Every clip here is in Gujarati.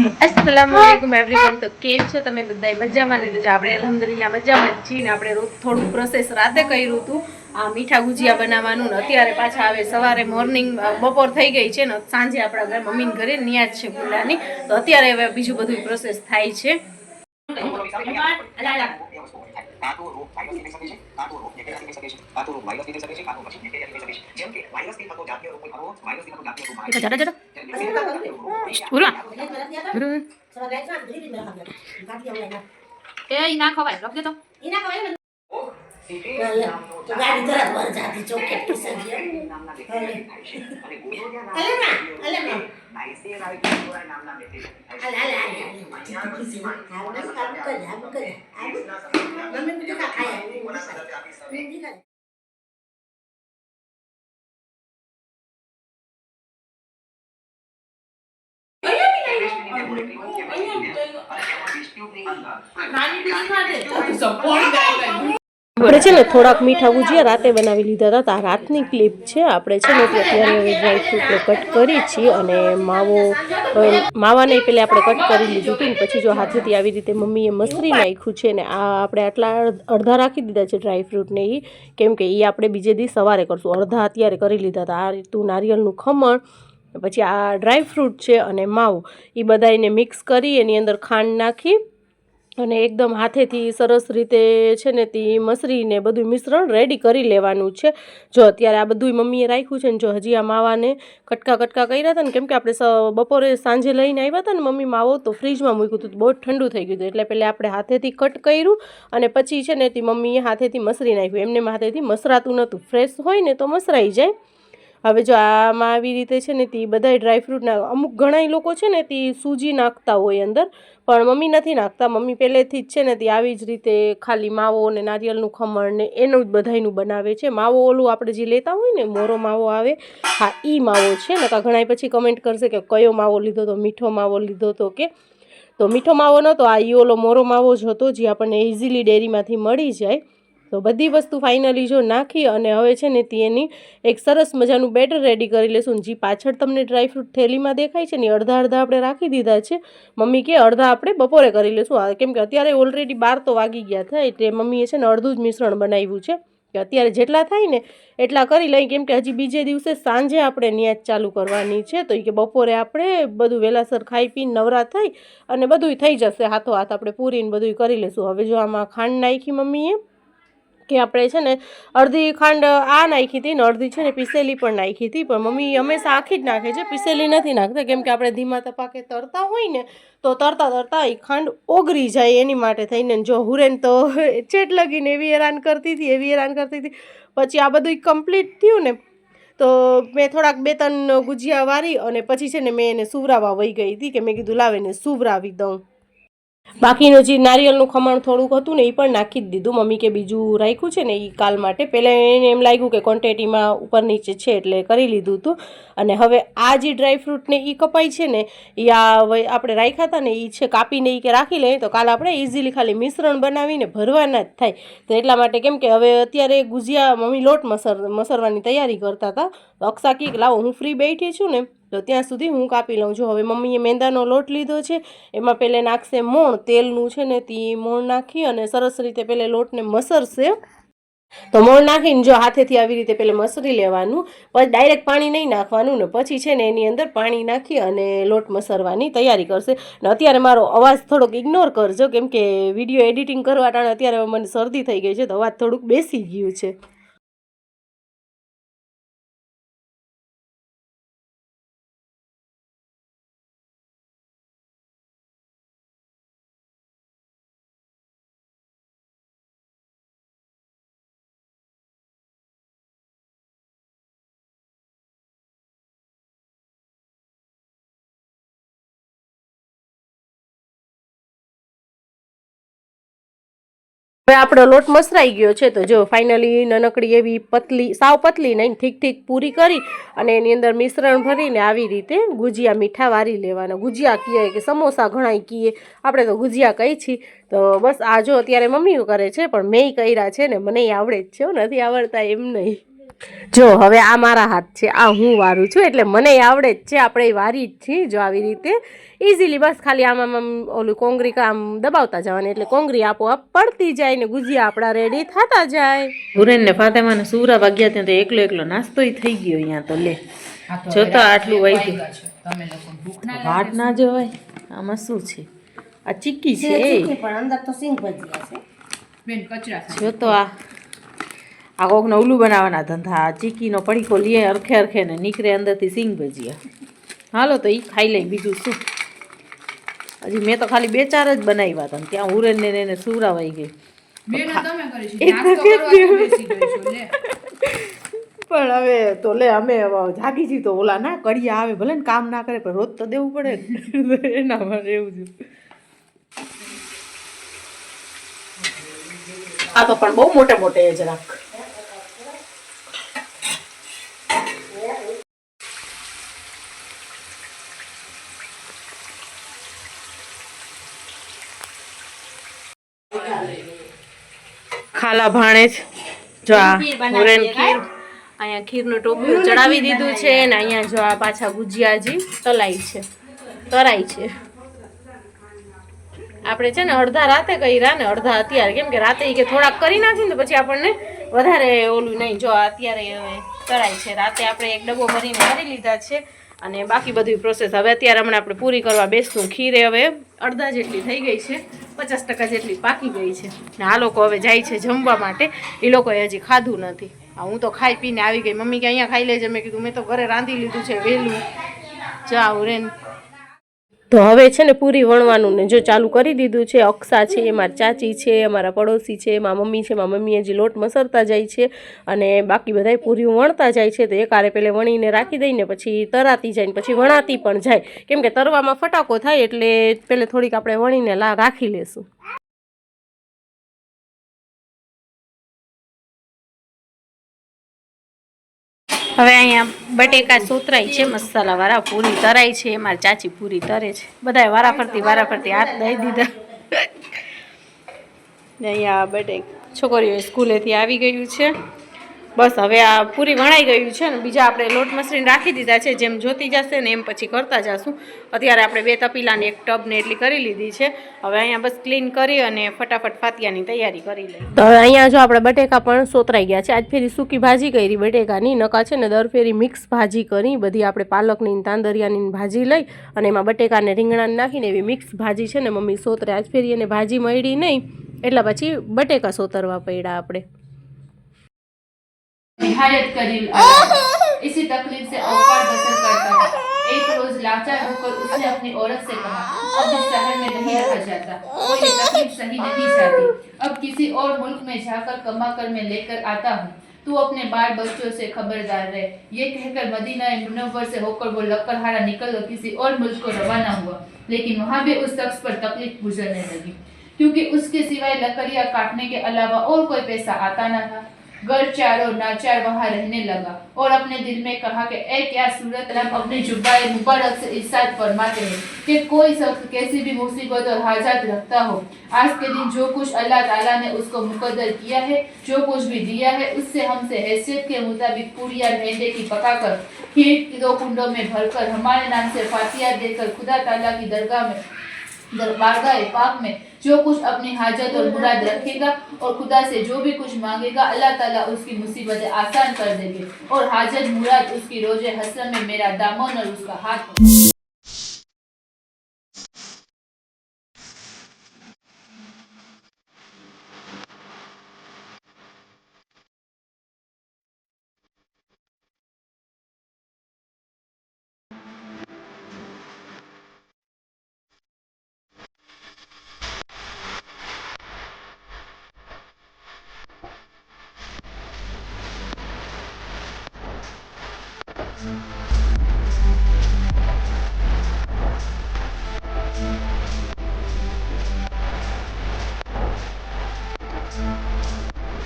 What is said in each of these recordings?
અસલામ વાલેકુમ એવરીવન તો કેમ છો તમે બધા મજામાં ને તો આપણે અલહમદુલિલ્લાહ મજામાં છીએ ને આપણે થોડું પ્રોસેસ રાતે કર્યું હતું. આ મીઠા ગુજિયા બનાવવાનું ને અત્યારે પાછા આવે સવારે મોર્નિંગ બપોર થઈ ગઈ છે ને સાંજે આપણા ઘરે મમ્મીને ઘરે નિયાજ છે પુલાની તો અત્યારે હવે બીજું બધું પ્રોસેસ થાય છે. કાં તો રોગ વાયરસથી થઈ શકે છે કાં તો રોગ બેક્ટેરિયાથી થઈ શકે છે કાં તો રોગ વાયરસથી થઈ શકે એ ના ખવાય લખ તો. એ ના ખવાય ના નાઇસેરિયા કોલેરા નામના બેક્ટેરિયાથી થાય અલે અલે અલે હાલ આપણે છે ને થોડાક મીઠા ગુજિયા રાતે બનાવી લીધા હતા. તો આ રાતની ક્લિપ છે. આપણે છે ને અત્યારે હવે ડ્રાયફ્રૂટ કટ કરી છીએ અને માવો માવાને પહેલાં આપણે કટ કરી લીધું હતું ને પછી જો હાથેથી આવી રીતે મમ્મીએ મસરી નાખ્યું છે ને આ આપણે આટલા અડધા રાખી દીધા છે ડ્રાયફ્રૂટને એ કેમ કે એ આપણે બીજે દી સવારે કરશું. અડધા અત્યારે કરી લીધા હતા. આ રીતનું નારિયેળનું ખમણ પછી આ ડ્રાયફ્રૂટ છે અને માવો. એ બધાને મિક્સ કરી એની અંદર ખાંડ નાખી અને એકદમ હાથેથી સરસ રીતે છે ને તે મસરીને બધું મિશ્રણ રેડી કરી લેવાનું છે. જો અત્યારે આ બધું મમ્મીએ રાખ્યું છે ને જો હજી આ માવાને કટકા કટકા કર્યા હતા ને, કેમ કે આપણે બપોરે સાંજે લઈને આવ્યા હતા ને મમ્મી માવો, તો ફ્રીજમાં મૂક્યું હતું બહુ ઠંડુ થઈ ગયું હતું. એટલે પહેલાં આપણે હાથેથી કટ કર્યું અને પછી છે ને તે મમ્મીએ હાથેથી મસરી નાખ્યું. એમને હાથેથી મસરાતું નહોતું ફ્રેશ હોય ને તો મસરાઈ જાય. હવે જો આમાં આવી રીતે છે ને તે બધાય ડ્રાયફ્રૂટના અમુક ઘણા લોકો છે ને તે સૂજી નાખતા હોય અંદર, પણ મમ્મી નથી નાખતા. મમ્મી પહેલેથી જ છે ને તે આવી જ રીતે ખાલી માવો ને નારિયેળનું ખમણ ને એનું જ બધાયનું બનાવે છે. માવો ઓલું આપણે જે લેતા હોય ને મોરો માવો આવે, હા એ માવો છે. ને કાં ઘણા પછી કમેન્ટ કરશે કે કયો માવો લીધો તો, મીઠો માવો લીધો તો કે? તો મીઠો માવો નહોતો આ ઈ ઓલો મોરો માવો જ હતો, જે આપણને ઇઝીલી ડેરીમાંથી મળી જાય. તો બધી વસ્તુ ફાઇનલી જો નાખી અને હવે છે ને તે એની એક સરસ મજાનું બેટર રેડી કરી લેશું. જે પાછળ તમને ડ્રાયફ્રૂટ થેલીમાં દેખાય છે ને અડધા અડધા આપણે રાખી દીધા છે. મમ્મી કે અડધા આપણે બપોરે કરી લેશું. કેમ કે અત્યારે ઓલરેડી બાર તો વાગી ગયા થાય એટલે મમ્મીએ છે ને અડધું જ મિશ્રણ બનાવ્યું છે. કે અત્યારે જેટલા થાય ને એટલા કરી લઈ કેમ કે હજી બીજે દિવસે સાંજે આપણે ન્યાજ ચાલુ કરવાની છે. તો એ કે બપોરે આપણે બધું વહેલાસર ખાઈ પીને નવરા થઈ અને બધુંય થઈ જશે. હાથો હાથ આપણે પૂરીને બધુંય કરી લેશું. હવે જો આમાં ખાંડ નાખી મમ્મીએ કે આપણે છે ને અડધી ખાંડ આ નાખી હતી ને અડધી છે ને પીસેલી પણ નાખી હતી. પણ મમ્મી હંમેશા આખી જ નાખે છે, પીસેલી નથી નાખતા. કેમ કે આપણે ધીમા તપાકે તરતા હોય ને, તો તરતા તરતા એ ખાંડ ઓગળી જાય એની માટે થઈને. જો હુરેન તો ચેટ લગીને એવી હેરાન કરતી હતી, એવી હેરાન કરતી હતી. પછી આ બધું કમ્પ્લીટ થયું ને, તો મેં થોડાક બે ત્રણ ગુજિયા વારી અને પછી છે ને મેં એને સુવરાવા વહી ગઈ હતી કે મેં કીધું લાવે ને સુવરાવી દઉં. બાકીનું જે નારિયેળનું ખમણ થોડુંક હતું ને એ પણ નાખી જ દીધું. મમ્મી કે બીજું રાખ્યું છે ને એ કાલ માટે. પહેલાં એને એમ લાગ્યું કે ક્વોન્ટિટીમાં ઉપર નીચે છે એટલે કરી લીધું હતું. અને હવે આ જે ડ્રાયફ્રૂટને એ કપાય છે ને એ આ આપણે રાખ્યા હતા ને એ છે કાપીને એ કે રાખી લઈએ તો કાલ આપણે ઇઝીલી ખાલી મિશ્રણ બનાવીને ભરવાના જ થાય. તો એટલા માટે કેમ કે હવે અત્યારે ગુજિયા મમ્મી લોટ મસર, મસરવાની તૈયારી કરતા હતા. તો અક્ષા કહે કે લાવો હું ફ્રી બેઠી છું ને તો ત્યાં સુધી હું કાપી લઉં છું. હવે મમ્મીએ મેંદાનો લોટ લીધો છે. એમાં પહેલે નાખશે મોણ, તેલનું છે ને તે મોણ નાખી અને સરસ રીતે પહેલે લોટને મસરશે. તો મોણ નાખીને જો હાથેથી આવી રીતે પહેલે મસરી લેવાનું, પછી ડાયરેક્ટ પાણી નહીં નાખવાનું ને પછી છે ને એની અંદર પાણી નાખી અને લોટ મસરવાની તૈયારી કરશે. ને અત્યારે મારો અવાજ થોડોક ઇગ્નોર કરજો, કેમ કે વીડિયો એડિટિંગ કરવા ટાણે અત્યારે મને શરદી થઈ ગઈ છે, તો અવાજ થોડુંક બેસી ગયું છે. હવે આપણો લોટ મસરાઈ ગયો છે તો જો ફાઇનલી નાનકડી એવી પતલી, સાવ પતલી નહીં, ઠીક ઠીક પૂરી કરી અને એની અંદર મિશ્રણ ભરીને આવી રીતે ગુજિયા મીઠા વારી લેવાના. ગુજિયા કહીએ કે સમોસા ઘણાય કહીએ આપણે તો ગુજિયા કહી છીએ તો બસ આ જો અત્યારે મમ્મીઓ કરે છે, પણ મેં કર્યા છે ને, મને આવડે જ છે નથી આવડતા એમ નહીં. જો હવે આ મારા હાથ છે. આ હું વારું છું. એટલે મને આવડે જ છે. આપણે વારી જ છીએ જો આવી રીતે. ઇઝીલી બસ ખાલી આમ આમ આમ ઓલું કોંગરી આમ દબાવતા જવાની. એટલે કોંગરી આપોઆપ પડતી જાય ને ગુજિયા આપણા રેડી થતા જાય. હુરેન ને ફાતેમાને સુરા વાગ્યા ત્યાં તો એકલો એકલો નાસ્તો થઈ ગયો અહીંયા તો. લે. જો તો આટલું વાગ્યું. તમે લોકો ભૂખ ના વાટ ના જોવાય. આમાં શું છે? આ ચીક્કી છે છે ચીકી પણ અંદર તો સિંગ ભજીયા છે. બેન કચરા. જો તો આ આ કોકને ઓલું બનાવવાના ધંધા ચીકીનો પડીકો લઈએ અરખે અરખે ને નીકળે અંદરથી સિંગ ભજીયા. હાલો તો એ ખાઈ લઈ બીજું શું? હજી મેં તો ખાલી બે ચાર જ બનાવ્યા હતા ત્યાં ઉરેન ને એને સુરાવાઈ ગઈ. પણ હવે તો લે અમે જાગી છીએ તો ઓલા ના કડિયા આવે ભલે ને કામ ના કરે પણ રોજ તો દેવું પડે એના માટે એવું છે આ તો પણ બહુ મોટે મોટે જરાક. ખાલા ભાણેજ જો આ હુરેન ખીર અહીંયા ખીરનું ટોપલું ચડાવી દીધું છે અને અહીંયા જો આ પાછા ગુજિયાજી તલાઈ છે. તરાઈ છે. આપણે છે ને અડધા રાતે કર્યા ને અડધા અત્યારે. કેમ કે રાતે કે થોડાક કરી નાખી ને તો પછી આપણને વધારે ઓલું નહીં. જો અત્યારે હવે તરાય છે. રાતે આપણે એક ડબ્બો ભરીને કરી લીધા છે. અને બાકી બધી પ્રોસેસ હવે અત્યારે હમણાં આપણે પૂરી કરવા બેસતું ખીરે હવે અડધા જેટલી થઈ ગઈ છે, પચાસ ટકા જેટલી પાકી ગઈ છે. ને આ લોકો હવે જાય છે જમવા માટે. એ લોકોએ હજી ખાધું નથી. હું તો ખાઈ પીને આવી ગઈ. મમ્મી કે અહીંયા ખાઈ લેજે. મેં કીધું, મેં તો ઘરે રાંધી લીધું છે વહેલું જાઉં રેન તો હવે છે ને પૂરી વણવાનું ને જો ચાલુ કરી દીધું છે, અક્ષા છે એ મારી ચાચી છે, મારા પડોશી છે, મારા મમ્મી છે, મારા મમ્મીએ જે લોટ મસરતા જાય છે અને બાકી બધાય પૂરીઓ વણતા જાય છે, તો એક આરે પેલે વણીને રાખી દઈને પછી તરાતી જાય ને પછી વણાતી પણ જાય. કેમ કે તરવામાં ફટાકો થાય એટલે પહેલે થોડીક આપણે વણીને લા રાખી લેશું. હવે અહીંયા બટેકા સુતરાય છે મસાલાવાળા પૂરી તરાય છે, મારી ચાચી પૂરી તરે છે. બધાય વારા ફરતી વારા ફરતી હાથ દઈ દીધા. અહીંયા બટેક છોકરીઓ સ્કૂલેથી આવી ગયું છે. બસ હવે આ પૂરી વણાઈ ગયું છે ને, બીજા આપણે લોટ મસરીને રાખી દીધા છે, જેમ જોતી જશે ને એમ પછી કરતા જશું. અત્યારે આપણે બે તપીલાની એક ટબને એટલી કરી લીધી છે. હવે અહીંયા બસ ક્લીન કરી અને ફટાફટ ફાતિયાની તૈયારી કરી લઈએ. તો હવે અહીંયા જો આપણે બટેકા પણ સોતરાઈ ગયા છે. આજ ફેરી સૂકી ભાજી કરી, બટેકાની નકા છે ને, દર ફેરી મિક્સ ભાજી કરી, બધી આપણે પાલકની તાંદરિયાની ભાજી લઈ અને એમાં બટેકાને રીંગણાને નાખીને એવી મિક્સ ભાજી છે ને, મમ્મી સોતરે આજ ફેરી એને ભાજી મળી નહીં, એટલે પછી બટેકા સોતરવા પડ્યા આપણે. निहायत करीब इसी तकलीफ़ से अवकाश बसर करता था। एक रोज लाचार होकर उसने अपनी औरत से कहा अब इस शहर में नहीं रहा जाता और ये तकलीफ़ सही नहीं जाती। अब किसी और मुल्क में जाकर कमा कर मैं लेकर आता हूँ। तू अपने बाल बच्चों से खबरदार रहे। ये कहकर मदीना मुनव्वर से होकर वो लक्कड़हारा निकल कर किसी और मुल्क को रवाना हुआ। लेकिन वहाँ भी उस शख्स पर तकलीफ़ गुजरने लगी। क्योंकि उसके सिवाय लकड़ियाँ काटने के अलावा और कोई पैसा आता न था। घर चार नाचार वहाँ रहने लगा और अपने दिल में कहा कि ए क्या सूरत हम अपनी जुबाए मुबारक से इर्शाद फरमाते हैं कि कोई शख्स कैसी भी मुसीबत और हाजात रखता हो। आज के दिन जो कुछ अल्लाह ताला ने उसको मुकद्दर किया है, जो कुछ भी दिया है, उससे हमसे हैसियत के मुताबिक पूरी या मेंढे की पकाकर, खीर दो कुंडों में भरकर, हमारे नाम से फातिया देकर खुदा ताला की दरगाह में दरबारगाह पाक में जो कुछ अपनी हाजत और मुराद रखेगा और खुदा से जो भी कुछ मांगेगा, अल्लाह ताला उसकी मुसीबत आसान कर देंगे और हाजत, मुराद उसकी रोज़े हसन में मेरा दामन और उसका हाथ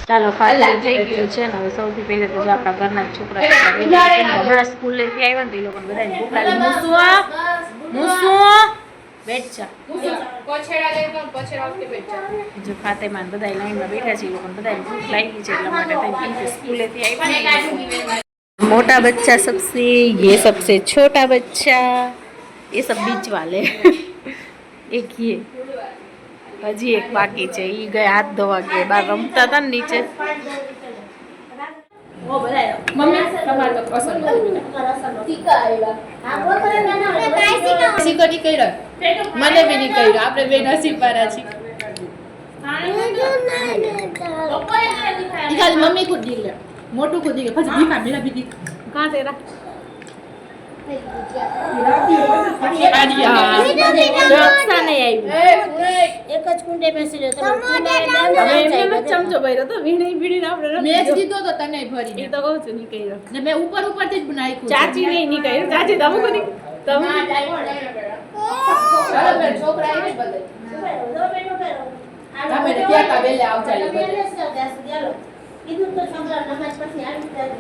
ચાલો ફાઇનલ થઈ ગયું છે ને હવે સૌથી પહેલા તો આપણા ઘરના છોકરા હમણાં સ્કૂલેથી આવ્યા ને તો એ લોકો બધા ભૂખ લાગી મૂસવા મૂસવા જો. ફાતેમાન બધા લાઈનમાં બેઠા છે એ લોકોને બધાને ભૂખ લાગી છે મોટા બચ્ચા સબસે યે સબસે છોટા બચ્ચા એ સબ બીચ વાલે એક યે. હજી એક બાકી છે. ઈ ગયા હાથ ધોવા ગયા બાર રમતા હતા ને નીચે. મમ્મી તમારે તો પસંદ નથી. તો નહીં કર્યો. મને બી નહીં કર્યો. આપણે બે નસીબ વાળા છીએ મમ્મી કૂદી લે મોટું કુદી લે પછી દીખા મેરા બી દીખા કાં તેરા આવી. એક જ કુંડે બેસી રહ્યો તમે જ ચમચો ભર્યો તો વીણી વીણીને આપણે મેં જ દીધો તો તને ભરી એ તો કહું છું નહીં કર્યો ને મેં ઉપર ઉપરથી જ નાખ્યું ચાચી નહીં નહીં કર્યું ચાચી તમે કોની તમે છોકરા તમે ત્યાં કા વેલે બધે. કીધું તો છોકરા નમાજ પછી આવી જાય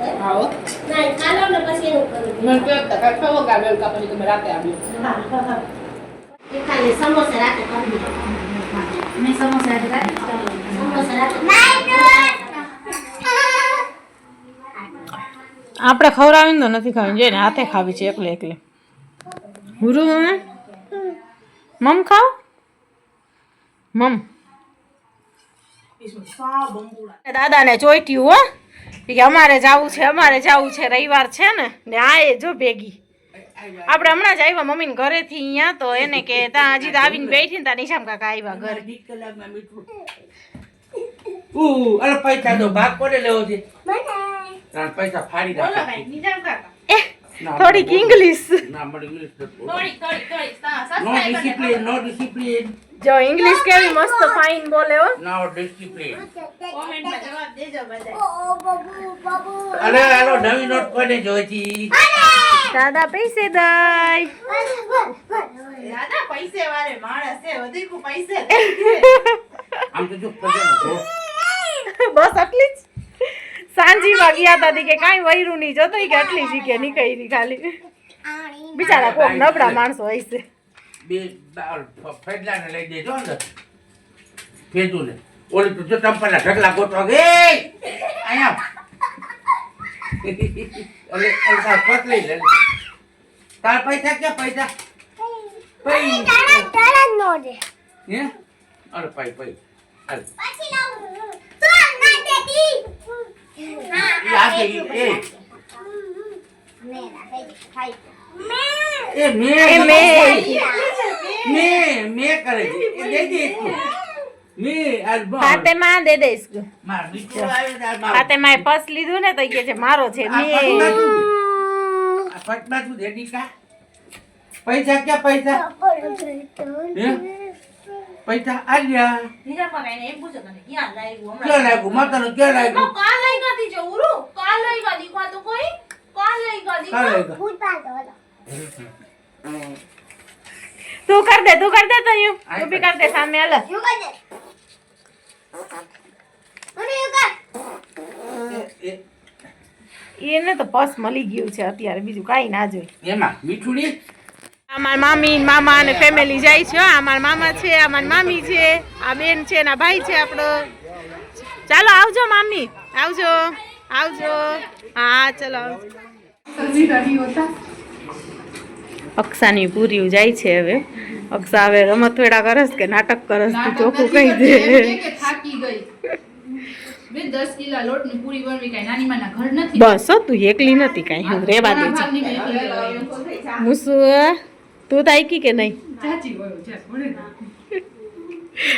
આવો. ના ખાલો ને પછી એવું કરું. મને તો કાંઈ ખાવો ગા વેલકા પછી તમે રાતે આવ્યો. એ ખાલી સમોસા રાતે કરી મેં સમોસા રાતે સમોસા રાતે આપણે ખવડાવીને તો નથી ખાવી જોઈએ ને હાથે ખાવી છે એકલે એકલે. હુરુ મમ મમ ખાવ? મમ. દાદાને ચોઈટ્યું હો. કે અમારે જવું છે અમારે જવું છે રવિવાર છે ને? ને આ એ જો ભેગી. આપણે હમણાં જ આવ્યા મમ્મીને ઘરેથી અહીંયા તો એને કે ત્યાં હજી તો આવીને બેઠી ને ત્યાં નિશામ કાકા આવ્યા ઘરે. ઉ, અરે પૈસા તો ભાગ કોને લેવો છે? પૈસા ફાડી નાખે. એ થોડીક ઇંગ્લિશ ના મળે ઇંગ્લિશ નો ડિસિપ્લિન નો ડિસિપ્લિન જો ઇંગ્લિશ કેવી મસ્ત ફાઇન બોલે હો. નો ડિસિપ્લિન અરે આનો નવી નોટ કોને જોઈતી? દાદા પૈસે દઈ. આમ તો જો પૈસા જો બસ આટલી જ. સાંજીમાં ગયા હતા તી કે કાંઈ વૈરું નહીં જતો કે આટલી જ કે નીકળી ખાલી. બિચારા કોક નબળા માણસો હશે બે ફેડલાને લઈ દેજો અંદર ફેદુને. ઓલી તો જો ટમ્પરના ઢગલા ગોતવા ગે અહીંયા. ઓલે ઓલે તાર પતલી લે. તાર પૈસા ક્યાં પૈસા? હે? અરે પૈ પૈ આ એ. એ મે એ મેં. મે મે કરે છે. દે દે મે અલ્બા દે દઈશ. માર બીજું આવે ફાતેમાએ પર્સ લીધું ને તો કે છે મારો છે મેં. તું પૈસા ક્યાં પૈસા? પૈસા આલ્યા ક્યાં લાગ્યું માતાનું ક્યાં લાગ્યું? ક્યાં લાગ્યું? તું કર દે તું કર દે તો યુ. તું બી કર. દે સામે હાલ. એ- એને તો પર્સ મળી ગયું છે અત્યારે બીજું કાંઈ ના જોઈ. એમાં મીઠું નહીં આ મારા મામી મામા અને ફેમિલી જાય છે હો. આ મારા મામા છે આ મારી મામી છે આ બેન છે ના ભાઈ છે આપણો ચાલો આવજો મામી. આવજો. આવજો. હા ચલો. આવજો અક્ષાની પૂરી જાય છે હવે. અક્ષા હવે રમતવેડા કરસ કે નાટક કરસ તું ચોખ્ખું કહી દે. થાકી ગઈ. દસ કિલા લોટની પૂરી વળવી કાંઈ નાની માના ઘર નથી? બસ તું એકલી નથી કાંઈ હું રેવા દે છે ભાગની મેં એકલી ગઈ. હું શું તું તાઈકી કે નહીં.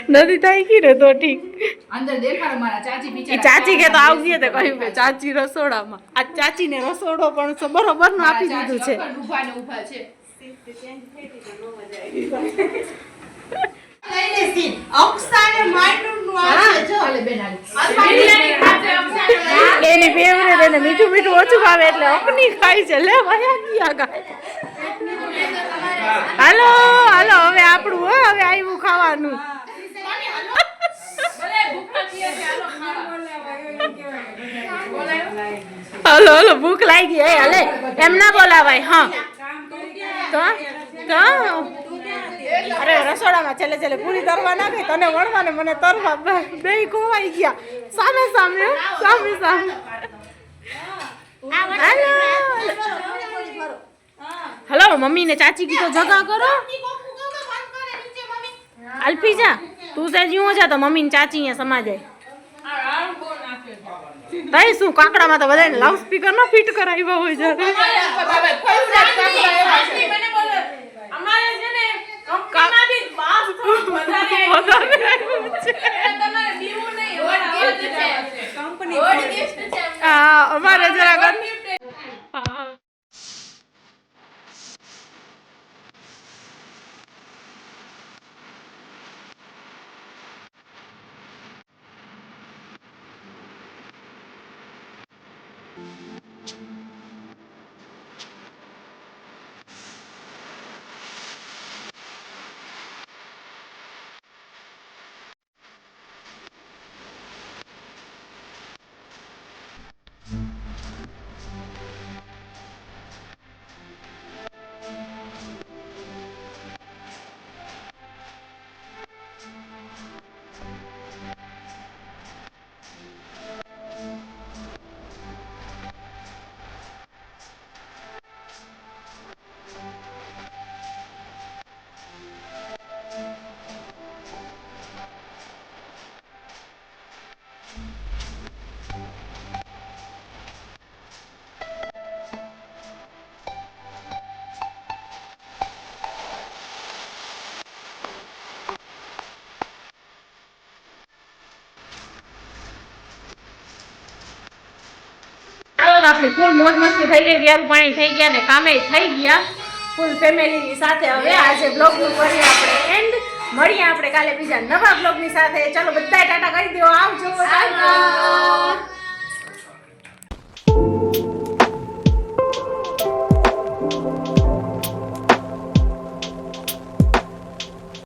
નથી તાઈકી ને તો ઠીક. અંદર દેખાડો મારા ચાચી બિચારા ચાચી કે તો આવતી હતી કહ્યું કે ચાચી રસોડામાં. આ ચાચીને રસોડો પણ બરોબરનું આપી દીધું છે. ઊભા ને ઊભા છે. હાલે બેન, હાલે. એની ફેવરેટ એને મીઠું મીઠું ઓછું ભાવે એટલે અપની ખાય છે. લે હાલો હાલો, હવે આપણું, હો, હવે આવ્યું ખાવાનું. હાલો હાલો, ભૂખ લાગી હે, હાલે. એમ ના બોલાવાય, હા. તો? અરે રસોડામાં છેલ્લે છેલ્લે પૂરી તરવા નાખી તને વળવાને મને તરવા બે- ખોવાઈ ગયા. સામે સામે સામે સામે. હાલો મમ્મી ને ચાચી કીધો, જગા કરો. અલ્ફી જા, તું સેજી જીવો જા, તો મમ્મી ને ચાચી અહીંયા સમા જાય તઈ શું કાકડામાં તો બધાને લાઉડ સ્પીકર નો ફિટ કરાવ્યો હોય છે. હા અમારે જરાક આપણી ફૂલ મોજ મસ્તી થઈ ગઈ ઘેર પાણી થઈ ગયા ને કામે થઈ ગયા. ફૂલ ફેમિલીની સાથે હવે આજે બ્લોગનું કરીએ આપણે એન્ડ મળીએ આપણે કાલે બીજા નવા બ્લોગની સાથે. ચાલો બધા ટાટા કરી દો. આવજો.